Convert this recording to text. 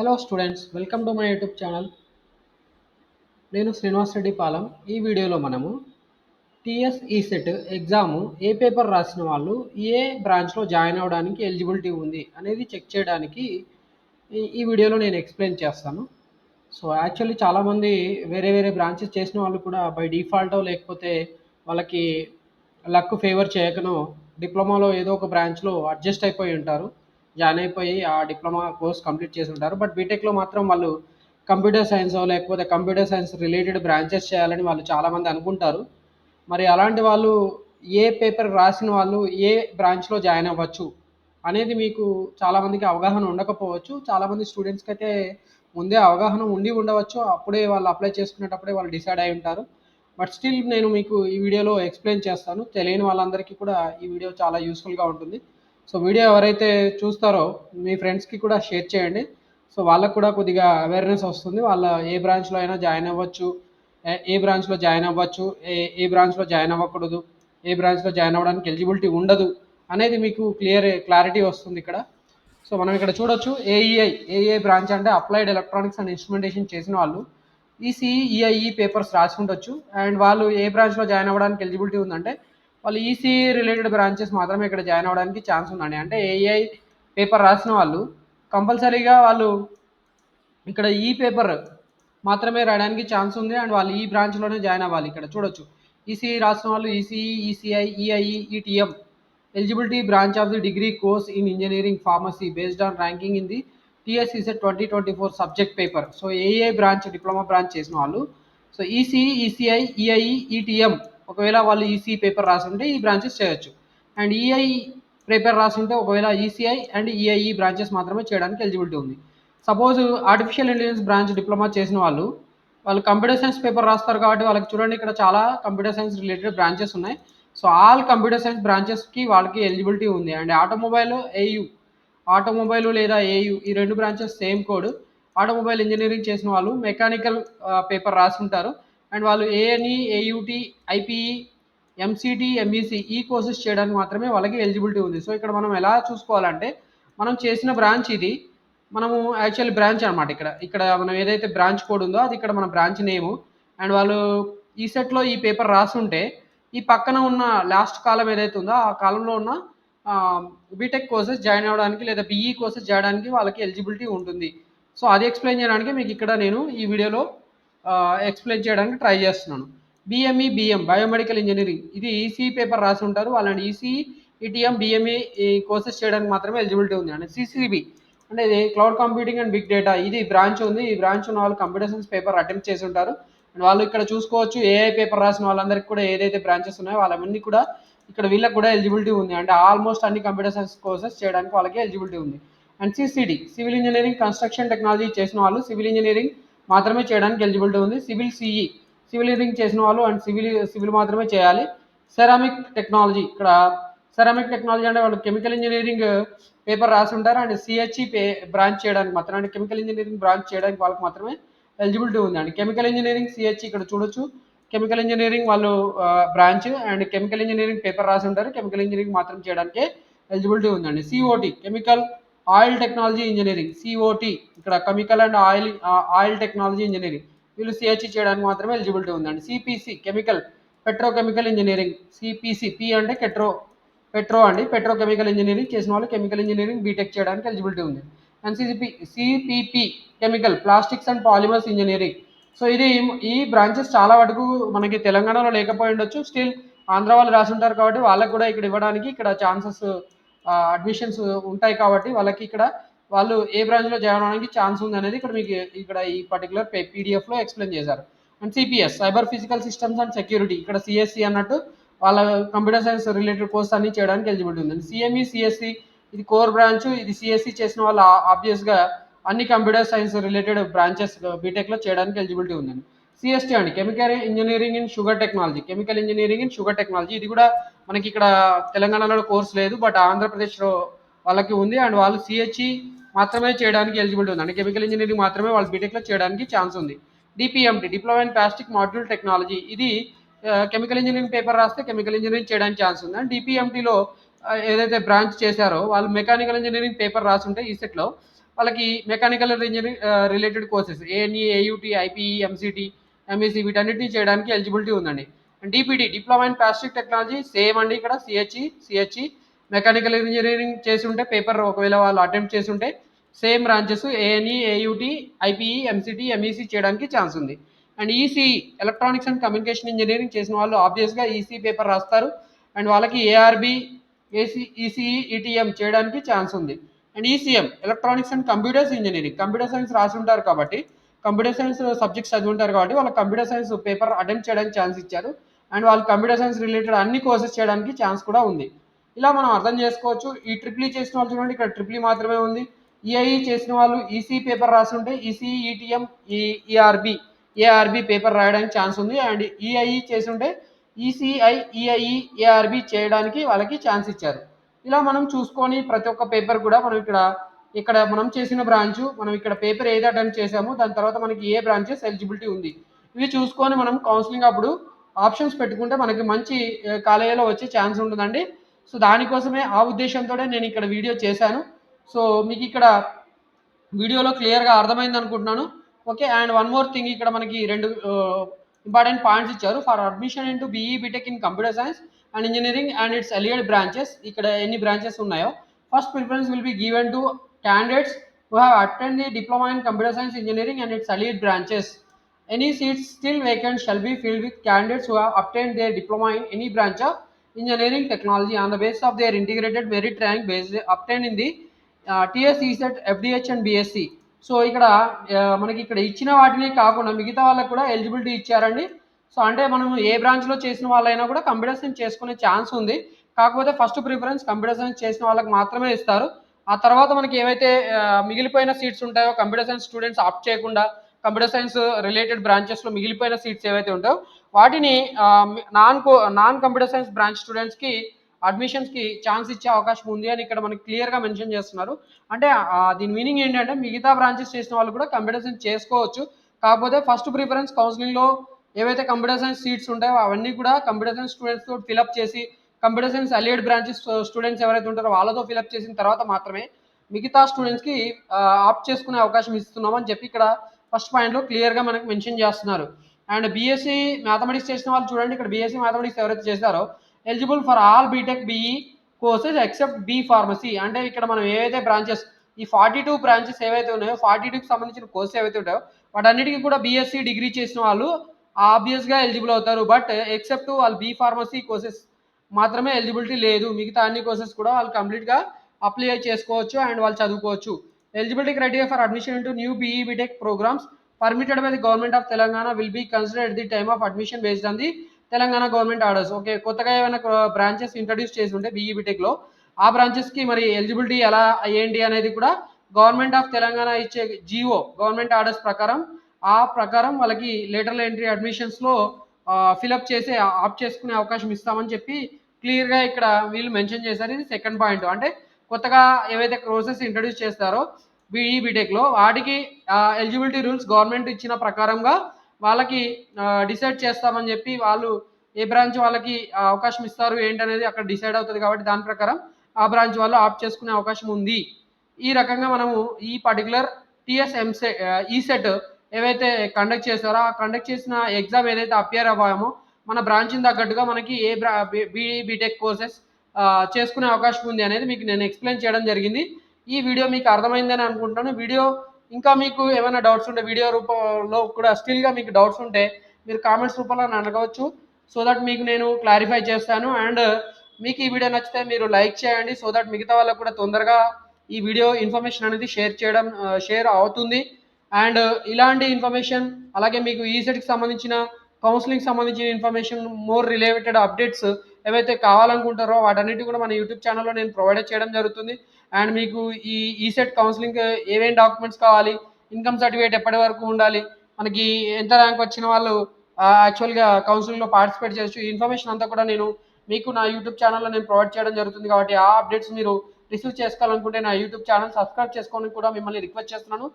Hello students welcome to my YouTube channel నేను శ్రీనివాస్ రెడ్డి పాలెం. ఈ వీడియోలో మనము టిఎస్ సెట్ ఎగ్జాము ఏ పేపర్ రాసిన వాళ్ళు ఏ బ్రాంచ్లో జాయిన్ అవ్వడానికి ఎలిజిబిలిటీ ఉంది అనేది చెక్ చేయడానికి ఈ ఈ వీడియోలో నేను ఎక్స్ప్లెయిన్ చేస్తాను. సో యాక్చువల్లీ చాలామంది వేరే వేరే బ్రాంచెస్ చేసిన వాళ్ళు కూడా బై డిఫాల్టో లేకపోతే వాళ్ళకి లక్ ఫేవర్ చేయకనో డిప్లొమాలో ఏదో ఒక బ్రాంచ్లో అడ్జస్ట్ అయిపోయి ఉంటారు. జాయిన్ అయిపోయి ఆ డిప్లొమా కోర్స్ కంప్లీట్ చేసి ఉంటారు. బట్ బీటెక్లో మాత్రం వాళ్ళు కంప్యూటర్ సైన్స్ లేకపోతే కంప్యూటర్ సైన్స్ రిలేటెడ్ బ్రాంచెస్ చేయాలని వాళ్ళు చాలామంది అనుకుంటారు. మరి అలాంటి వాళ్ళు ఏ పేపర్ రాసిన వాళ్ళు ఏ బ్రాంచ్లో జాయిన్ అవ్వచ్చు అనేది మీకు చాలామందికి అవగాహన ఉండకపోవచ్చు. చాలామంది స్టూడెంట్స్కి అయితే ముందే అవగాహన ఉండి ఉండవచ్చు. అప్పుడే వాళ్ళు అప్లై చేసుకునేటప్పుడే వాళ్ళు డిసైడ్ అయి ఉంటారు. బట్ స్టిల్ నేను మీకు ఈ వీడియోలో ఎక్స్ప్లెయిన్ చేస్తాను. తెలియని వాళ్ళందరికీ కూడా ఈ వీడియో చాలా యూస్ఫుల్గా ఉంటుంది. సో వీడియో ఎవరైతే చూస్తారో మీ ఫ్రెండ్స్కి కూడా షేర్ చేయండి. సో వాళ్ళకు కూడా కొద్దిగా అవేర్నెస్ వస్తుంది. వాళ్ళ ఏ బ్రాంచ్లో అయినా జాయిన్ అవ్వచ్చు. ఏ- బ్రాంచ్లో జాయిన్ అవ్వచ్చు. ఏ ఏ బ్రాంచ్లో జాయిన్ అవ్వకూడదు. ఏ బ్రాంచ్లో జాయిన్ అవ్వడానికి ఎలిజిబిలిటీ ఉండదు అనేది మీకు క్లియర్ క్లారిటీ వస్తుంది ఇక్కడ. సో మనం ఇక్కడ చూడొచ్చు. A E I A E I branch అంటే అప్లైడ్ ఎలక్ట్రానిక్స్ అండ్ ఇన్స్ట్రుమెంటేషన్ చేసిన వాళ్ళు. ఈ ఈఐఈ పేపర్స్ రాసి అండ్ వాళ్ళు ఏ బ్రాంచ్లో జాయిన్ అవ్వడానికి ఎలిజిబిలిటీ ఉందంటే వాళ్ళు ఈసీ రిలేటెడ్ బ్రాంచెస్ మాత్రమే ఇక్కడ జాయిన్ అవ్వడానికి ఛాన్స్ ఉందండి. అంటే ఏఐ పేపర్ రాసిన వాళ్ళు కంపల్సరీగా వాళ్ళు ఇక్కడ e ఈ పేపర్ మాత్రమే రాయడానికి ఛాన్స్ ఉంది. అండ్ వాళ్ళు e ఈ బ్రాంచ్లోనే జాయిన్ అవ్వాలి ఇక్కడ. చూడొచ్చు. ఈసీఈ రాసిన వాళ్ళు E C E E C I E I E E T M eligibility branch of the degree course in engineering pharmacy based on ranking in the T S ECET twenty twenty four subject paper so A A branch diploma branch చేసిన వాళ్ళు. So E C E E C I E I E E T M ఒకవేళ వాళ్ళు EC paper రాసి ఉంటే ఈ branches చేయొచ్చు. And EI paper రాసి ఉంటే ఒకవేళ ఈసీఐ అండ్ ఈఐఈ బ్రాంచెస్ మాత్రమే చేయడానికి ఎలిజిబిలిటీ ఉంది. Suppose artificial intelligence branch diploma చేసిన వాళ్ళు వాళ్ళు కంప్యూటర్ సైన్స్ పేపర్ రాస్తారు కాబట్టి వాళ్ళకి చూడండి ఇక్కడ చాలా కంప్యూటర్ సైన్స్ రిలేటెడ్ బ్రాంచెస్ ఉన్నాయి. సో ఆల్ కంప్యూటర్ సైన్స్ బ్రాంచెస్కి వాళ్ళకి ఎలిజిబిలిటీ ఉంది. And automobile A U automobile లేదా ఏయు ఈ రెండు branches same code automobile engineering చేసిన వాళ్ళు మెకానికల్ పేపర్ uh, రాసుంటారు. అండ్ వాళ్ళు A N E A U T I P E M C T M E C ఈ courses చేయడానికి మాత్రమే వాళ్ళకి ఎలిజిబిలిటీ ఉంది. సో ఇక్కడ మనం ఎలా చూసుకోవాలంటే మనం చేసిన బ్రాంచ్ ఇది. మనము యాక్చువల్ బ్రాంచ్ అనమాట ఇక్కడ. ఇక్కడ మనం ఏదైతే బ్రాంచ్ కోడ్ ఉందో అది ఇక్కడ మన బ్రాంచ్ నేము. అండ్ వాళ్ళు ఈ సెట్లో ఈ పేపర్ రాసుంటే ఈ పక్కన ఉన్న లాస్ట్ కాలం ఏదైతే ఉందో ఆ కాలంలో ఉన్న బీటెక్ కోర్సెస్ జాయిన్ అవ్వడానికి లేదా బీఈ కోర్సెస్ చేయడానికి వాళ్ళకి ఎలిజిబిలిటీ ఉంటుంది. సో అది ఎక్స్ప్లెయిన్ చేయడానికి మీకు ఇక్కడ నేను ఈ వీడియోలో ఎక్స్ప్లెయిన్ చేయడానికి ట్రై చేస్తున్నాను. B M E B M biomedical engineering ఇది ఈసీ పేపర్ రాసి ఉంటారు. వాళ్ళని ఈసీ ఈటీఎం బిఎంఈ కోర్సెస్ చేయడానికి మాత్రమే ఎలిజిబిలిటీ ఉంది. అండ్ సిసిబి అంటే ఇది cloud computing and big data ఇది బ్రాంచ్ ఉంది. ఈ బ్రాంచ్ ఉన్న వాళ్ళు కంప్యూటర్ సైన్స్ పేపర్ అటెంప్ట్ చేసి ఉంటారు. అండ్ వాళ్ళు ఇక్కడ చూసుకోవచ్చు ఏఐ పేపర్ రాసిన వాళ్ళందరికీ కూడా ఏదైతే బ్రాంచెస్ ఉన్నాయో వాళ్ళవన్నీ కూడా ఇక్కడ వీళ్ళకి కూడా ఎలిజిబిలిటీ ఉంది. అంటే ఆల్మోస్ట్ అన్ని కంప్యూటర్ సైన్స్ కోర్సెస్ చేయడానికి వాళ్ళకి ఎలిజిబిలిటీ ఉంది. And C C D civil engineering construction technology చేసిన వాళ్ళు సివిల్ ఇంజనీరింగ్ మాత్రమే చేయడానికి ఎలిజిబిలిటీ ఉంది. సివిల్ సిఈ సివిల్ ఇంజనీరింగ్ చేసిన వాళ్ళు అండ్ సివిల్ సివిల్ మాత్రమే చేయాలి. సెరామిక్ టెక్నాలజీ ఇక్కడ సెరామిక్ టెక్నాలజీ అంటే వాళ్ళు కెమికల్ ఇంజనీరింగ్ పేపర్ రాసి ఉంటారు అండ్ సిహెచ్ఈ పే బ్రాంచ్ చేయడానికి మాత్రం అంటే కెమికల్ ఇంజనీరింగ్ బ్రాంచ్ చేయడానికి వాళ్ళకి మాత్రమే ఎలిజిబిలిటీ ఉంది. అండ్ కెమికల్ ఇంజనీరింగ్ సిహెచ్ ఇక్కడ చూడొచ్చు. కెమికల్ ఇంజనీరింగ్ వాళ్ళు branch and chemical engineering paper రాసి ఉంటారు. కెమికల్ ఇంజనీరింగ్ మాత్రం చేయడానికి ఎలిజిబిలిటీ ఉందండి C O T chemical oil technology engineering C O T ఇక్కడ chemical and oil oil technology engineering. వీళ్ళు సిహెచ్ చేయడానికి మాత్రమే ఎలిజిబిలిటీ ఉందండి. C P C chemical petrochemical engineering. C P C P అంటే petro petro అండి. Petrochemical engineering చేసిన వాళ్ళు chemical engineering BTech చేయడానికి ఎలిజిబిలిటీ ఉంది. And C C P C P P chemical plastics and polymers engineering. So ఇది ఈ branches చాలా వరకు మనకి తెలంగాణలో లేకపోయి ఉండొచ్చు. స్టిల్ ఆంధ్ర వాళ్ళు రాసి ఉంటారు కాబట్టి వాళ్ళకి కూడా ఇక్కడ ఇవ్వడానికి ఇక్కడ ఛాన్సెస్ అడ్మిషన్స్ ఉంటాయి కాబట్టి వాళ్ళకి ఇక్కడ వాళ్ళు ఏ బ్రాంచ్లో జాయిన్ అవడానికి ఛాన్స్ ఉంది అనేది ఇక్కడ మీకు ఇక్కడ ఈ పర్టికులర్ పీడిఎఫ్లో ఎక్స్ప్లెయిన్ చేశారు. And C P S cyber physical systems and security ఇక్కడ సిఎస్సి అన్నట్టు వాళ్ళ కంప్యూటర్ సైన్స్ రిలేటెడ్ కోర్స్ అన్ని చేయడానికి ఎలిజిబిలిటీ ఉంది. C M E C S C ఇది కోర్ బ్రాంచ్ ఇది సిఎస్సి చేసిన వాళ్ళు ఆబ్వియస్గా అన్ని కంప్యూటర్ సైన్స్ రిలేటెడ్ బ్రాంచెస్ బీటెక్లో చేయడానికి ఎలిజిబిలిటీ ఉందండి. సిఎస్టీ అండి. Chemical engineering in sugar technology. Chemical engineering in sugar technology. ఇది కూడా మనకి ఇక్కడ తెలంగాణలో కోర్స్ లేదు బట్ ఆంధ్రప్రదేశ్లో వాళ్ళకి ఉంది. అండ్ వాళ్ళు సిహెచ్ఈ మాత్రమే చేయడానికి ఎలిజిబిలిటీ ఉంది. అంటే కెమికల్ ఇంజనీరింగ్ మాత్రమే వాళ్ళు బీటెక్లో చేయడానికి ఛాన్స్ ఉంది. D P M T diploma in plastic module technology. ఇది కెమికల్ ఇంజనీరింగ్ పేపర్ రాస్తే కెమికల్ ఇంజనీరింగ్ చేయడానికి ఛాన్స్ ఉంది. అండ్ డిపిఎంటీలో ఏదైతే బ్రాంచ్ చేశారో వాళ్ళు మెకానికల్ ఇంజనీరింగ్ పేపర్ రాసుంటే ఈ సెట్లో వాళ్ళకి mechanical engineering related courses A N E A U T I P E M C T M E C వీటన్నిటిని చేయడానికి ఎలిజిబిలిటీ ఉందండి. D P D diploma in plastic technology same అండి ఇక్కడ CHE CHE mechanical engineering చేసి ఉంటే paper ఒకవేళ వాళ్ళు attempt చేసి ఉంటే same branches ANE AUT IPE MCT MEC చేయడానికి ఛాన్స్ ఉంది. And ECE electronics and communication engineering చేసిన వాళ్ళు ఆబ్వియస్గా ఈసీ పేపర్ రాస్తారు. అండ్ వాళ్ళకి ARB AC ECE E T M చేయడానికి ఛాన్స్ ఉంది. And E C M electronics and computers engineering computer science రాసి ఉంటారు కాబట్టి కంప్యూటర్ సైన్స్ సబ్జెక్ట్స్ చదివి ఉంటారు కాబట్టి వాళ్ళకి కంప్యూటర్ సైన్స్ పేపర్ అటెంప్ట్ చేయడానికి ఛాన్స్ ఇచ్చారు. అండ్ వాళ్ళు కంప్యూటర్ సైన్స్ రిలేటెడ్ అన్ని కోర్సెస్ చేయడానికి ఛాన్స్ కూడా ఉంది. ఇలా మనం అర్థం చేసుకోవచ్చు. ఈ ట్రిప్లీ e చేసిన వాళ్ళు చూడండి ఇక్కడ ట్రిప్లీ e మాత్రమే ఉంది. ఈఐఈ చేసిన వాళ్ళు ఈసీ పేపర్ రాసి ఉంటే E C E T M ఈ E R B A R B paper రాయడానికి ఛాన్స్ ఉంది. అండ్ ఈఐఈ చేసి ఉంటే ఈసీఐ ఈఐఈ ఏఆర్బి చేయడానికి వాళ్ళకి ఛాన్స్ ఇచ్చారు. ఇలా మనం చూసుకొని ప్రతి ఒక్క పేపర్ కూడా మనం ఇక్కడ ఇక్కడ మనం చేసిన బ్రాంచ్ మనం ఇక్కడ పేపర్ ఏది అటెంప్ట్ చేసామో దాని తర్వాత మనకి ఏ బ్రాంచెస్ ఎలిజిబిలిటీ ఉంది. ఇవి చూసుకొని మనం కౌన్సిలింగ్ అప్పుడు ఆప్షన్స్ పెట్టుకుంటే మనకి మంచి కాలేజీలో వచ్చే ఛాన్స్ ఉంటుందండి. సో దానికోసమే ఆ ఉద్దేశంతో నేను ఇక్కడ వీడియో చేశాను. సో మీకు ఇక్కడ వీడియోలో క్లియర్గా అర్థమైంది అనుకుంటున్నాను. Okay and one more thing ఇక్కడ మనకి రెండు ఇంపార్టెంట్ పాయింట్స్ ఇచ్చారు. For admission into BE BTech in computer science and engineering and its allied branches. ఇక్కడ ఎన్ని బ్రాంచెస్ ఉన్నాయో. First preference will be given to candidates who have attended the diploma in computer science engineering and its allied branches. Any seats still vacant shall be filled with candidates who have obtained their diploma in any branch of engineering technology on the basis of their integrated merit rank based obtained in the uh, TS, ESET, FDH and BSc. So ఇక్కడ ఆ, మనకి ఇక్కడ ఇచ్చిన వాటిని కాకుండా మిగతా వాళ్ళకి కూడా ఎలిజిబిలిటీ ఇచ్చారండి సో అంటే మనం ఏ బ్రాంచ్లో చేసిన వాళ్ళైనా కూడా కంప్యూటర్ సైన్స్ చేసుకునే ఛాన్స్ ఉంది కాకపోతే ఫస్ట్ ప్రిఫరెన్స్ కంప్యూటర్ సైన్స్ చేసిన వాళ్ళకి మాత్రమే ఇస్తారు ఆ తర్వాత మనకి ఏవైతే మిగిలిపోయిన సీట్స్ ఉంటాయో కంప్యూటర్ సైన్స్ స్టూడెంట్స్ ఆప్ట్ చేయకుండా కంప్యూటర్ సైన్స్ రిలేటెడ్ బ్రాంచెస్లో మిగిలిపోయిన సీట్స్ ఏవైతే ఉంటాయో వాటిని non co non computer science branch స్టూడెంట్స్కి అడ్మిషన్స్కి ఛాన్స్ ఇచ్చే అవకాశం ఉంది అని ఇక్కడ మనకి క్లియర్గా మెన్షన్ చేస్తున్నారు. అంటే దీని మీనింగ్ ఏంటంటే మిగతా బ్రాంచెస్ చేసిన వాళ్ళు కూడా కంప్యూటర్ సైన్స్ చేసుకోవచ్చు. కాకపోతే ఫస్ట్ ప్రిఫరెన్స్ కౌన్సిలింగ్లో ఏవైతే కంప్యూటర్ సైన్స్ సీట్స్ ఉంటాయో అవన్నీ కూడా computer science students fill up చేసి computer science allied branches students ఎవరైతే ఉంటారో వాళ్ళతో ఫిలప్ చేసిన తర్వాత మాత్రమే మిగతా స్టూడెంట్స్కి ఆప్ట్ చేసుకునే అవకాశం ఇస్తున్నామని చెప్పి ఇక్కడ ఫస్ట్ పాయింట్లో క్లియర్గా మనకు మెన్షన్ చేస్తున్నారు. అండ్ బీఎస్సీ మ్యాథమెటిక్స్ చేసిన వాళ్ళు చూడండి ఇక్కడ బీఎస్సీ మ్యాథమెటిక్స్ ఎవరైతే చేస్తారో eligible for all BTech BE courses except B pharmacy అంటే ఇక్కడ మనం ఏవైతే బ్రాంచెస్ ఈ ఫార్టీ టూ బ్రాంచెస్ ఏవైతే ఉన్నాయో ఫార్టీ టూకి సంబంధించిన కోర్సెస్ ఏవైతే ఉంటాయో వాటన్నిటికీ కూడా బీఎస్సీ డిగ్రీ చేసిన వాళ్ళు ఆబ్వియస్గా ఎలిజిబుల్ అవుతారు. బట్ ఎక్సెప్ట్ వాళ్ళు బీ ఫార్మసీ కోర్సెస్ మాత్రమే ఎలిజిబిలిటీ లేదు. మిగతా అన్ని కోర్సెస్ కూడా వాళ్ళు కంప్లీట్గా అప్లై చేసుకోవచ్చు అండ్ వాళ్ళు చదువుకోవచ్చు. Eligibility criteria for admission into new BE BTech programmes permitted by the government of Telangana will be considered the time of admission based on the Telangana government orders okay కొత్తగా ఏమైనా branches introduce చేసి ఉంటే BE బీటెక్లో ఆ బ్రాంచెస్కి మరి eligibility ఎలా ఏంటి అనేది కూడా గవర్నమెంట్ ఆఫ్ తెలంగాణ ఇచ్చే జిఓ గవర్నమెంట్ ఆర్డర్స్ ప్రకారం ఆ ప్రకారం వాళ్ళకి లేటరల్ ఎంట్రీ అడ్మిషన్స్లో ఫిలప్ చేసే ఆప్ చేసుకునే అవకాశం ఇస్తామని చెప్పి క్లియర్గా ఇక్కడ వీళ్ళు మెన్షన్ చేశారు ఇది సెకండ్ పాయింట్ అంటే కొత్తగా ఏవైతే కోర్సెస్ ఇంట్రడ్యూస్ చేస్తారో బీఈ బీటెక్లో వాటికి ఎలిజిబిలిటీ రూల్స్ గవర్నమెంట్ ఇచ్చిన ప్రకారంగా వాళ్ళకి డిసైడ్ చేస్తామని చెప్పి వాళ్ళు ఏ బ్రాంచ్ వాళ్ళకి అవకాశం ఇస్తారు ఏంటనేది అక్కడ డిసైడ్ అవుతుంది కాబట్టి దాని ప్రకారం ఆ బ్రాంచ్ వాళ్ళు ఆప్ట్ చేసుకునే అవకాశం ఉంది. ఈ రకంగా మనము ఈ పర్టికులర్ టిఎస్ఎంసె ఈసెట్ ఏవైతే కండక్ట్ చేస్తారో ఆ కండక్ట్ చేసిన ఎగ్జామ్ ఏదైతే అపియర్ అవ్వామో మన బ్రాంచ్ని తగ్గట్టుగా మనకి ఏ బ్రా బీఈ బీటెక్ కోర్సెస్ చేసుకునే అవకాశం ఉంది అనేది మీకు నేను ఎక్స్ప్లెయిన్ చేయడం జరిగింది. ఈ వీడియో మీకు అర్థమైందని అనుకుంటాను వీడియో ఇంకా మీకు ఏమైనా డౌట్స్ ఉంటే వీడియో రూపంలో కూడా స్టిల్గా మీకు డౌట్స్ ఉంటే మీరు కామెంట్స్ రూపంలో నన్ను అడగవచ్చు. సో దట్ మీకు నేను క్లారిఫై చేస్తాను. అండ్ మీకు ఈ వీడియో నచ్చితే మీరు లైక్ చేయండి. సో దట్ మిగతా వాళ్ళకు కూడా తొందరగా ఈ వీడియో ఇన్ఫర్మేషన్ అనేది షేర్ చేయడం షేర్ అవుతుంది. అండ్ ఇలాంటి ఇన్ఫర్మేషన్ అలాగే మీకు ఈ సెట్కి సంబంధించిన కౌన్సిలింగ్ సంబంధించిన ఇన్ఫర్మేషన్ మోర్ రిలేటెడ్ అప్డేట్స్ ఏవైతే కావాలనుకుంటారో వాటన్నిటి కూడా మన యూట్యూబ్ ఛానల్లో నేను ప్రొవైడ్ చేయడం జరుగుతుంది. అండ్ మీకు ఈ ఈసెట్ కౌన్సిలింగ్ ఏమేమి డాక్యుమెంట్స్ కావాలి ఇన్కమ్ సర్టిఫికేట్ ఎప్పటి వరకు ఉండాలి మనకి ఎంత ర్యాంక్ వచ్చిన వాళ్ళు యాక్చువల్గా కౌన్సిలింగ్లో పార్టిసిపేట్ చేయొచ్చు. ఈ ఇన్ఫర్మేషన్ అంతా కూడా నేను మీకు నా యూట్యూబ్ ఛానల్లో నేను ప్రొవైడ్ చేయడం జరుగుతుంది కాబట్టి ఆ అప్డేట్స్ మీరు రిసీవ్ చేసుకోవాలనుకుంటే నా యూట్యూబ్ ఛానల్ సబ్స్క్రైబ్ చేసుకోవడానికి కూడా మిమ్మల్ని రిక్వెస్ట్ చేస్తున్నాను.